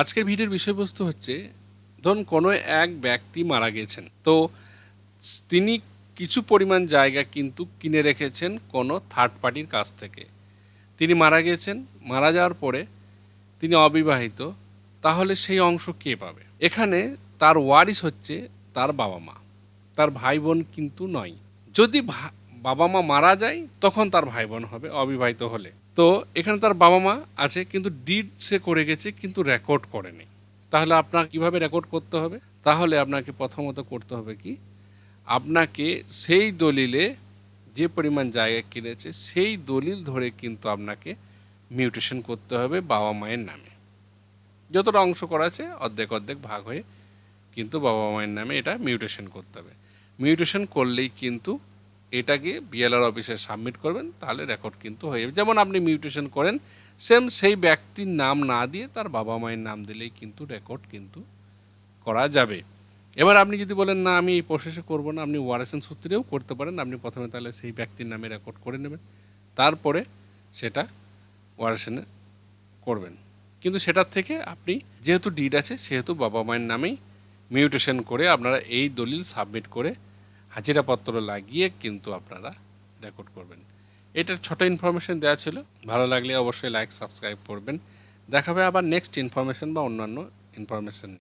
আজকের ভিডিওর বিষয়বস্তু হচ্ছে, ধরুন কোনো এক ব্যক্তি মারা গেছেন, তো তিনি কিছু পরিমাণ জায়গা কিন্তু কিনে রেখেছেন কোনো থার্ড পার্টির কাছ থেকে। তিনি মারা গেছেন, মারা যাওয়ার পরে তিনি অবিবাহিত, তাহলে সেই অংশ কে পাবে? এখানে তার ওয়ারিস হচ্ছে তার বাবা মা, তার ভাই বোন কিন্তু নয়। যদি বাবা মা মারা যায়, তখন তার ভাই বোন হবে, অবিবাহিত হলে। তো এখানে তার বাবা মা আছে, কিন্তু ডিড সে করে গেছে, কিন্তু রেকর্ড করেনি তাহলে আপনার কীভাবে রেকর্ড করতে হবে? তাহলে আপনাকে প্রথমত করতে হবে কি? আপনাকে সেই দলিলে যে পরিমাণ জায়গা কিনেছে, সেই দলিল ধরে কিন্তু আপনাকে মিউটেশন করতে হবে বাবা মায়ের নামে। যতটা অংশ করা আছে, অর্ধেক অর্ধেক ভাগ হয়ে কিন্তু বাবা মায়ের নামে এটা মিউটেশন করতে হবে। মিউটেশন করলেই কিন্তু এটাকে বিএলআর অফিসে সাবমিট করবেন, তাহলে রেকর্ড কিন্তু হয়ে যাবে। যেমন আপনি মিউটেশন করেন সেম সেই ব্যক্তির নাম না দিয়ে তার বাবা মায়ের নাম দিলেই কিন্তু রেকর্ড কিন্তু করা যাবে। এবার আপনি যদি বলেন, না, আমি এই প্রসেসে করব না। আপনি ওয়ারেসেন সূত্রেও করতে পারেন। আপনি প্রথমে তাহলে সেই ব্যক্তির নামে রেকর্ড করে নেবেন। তারপরে সেটা ওয়ারেসেনে করবেন। কিন্তু সেটার থেকে আপনি যেহেতু ডিড আছে, সেহেতু বাবা মায়ের নামেই মিউটেশন করে আপনারা এই দলিল সাবমিট করে হাজিরাপত্র লাগিয়ে কিন্তু আপনারা রেকর্ড করবেন। এটার ছোট ইনফরমেশন দেওয়া ছিল। ভালো লাগলে অবশ্যই লাইক সাবস্ক্রাইব করবেন। দেখাবে আবার নেক্সট ইনফরমেশন বা অন্যান্য ইনফরমেশন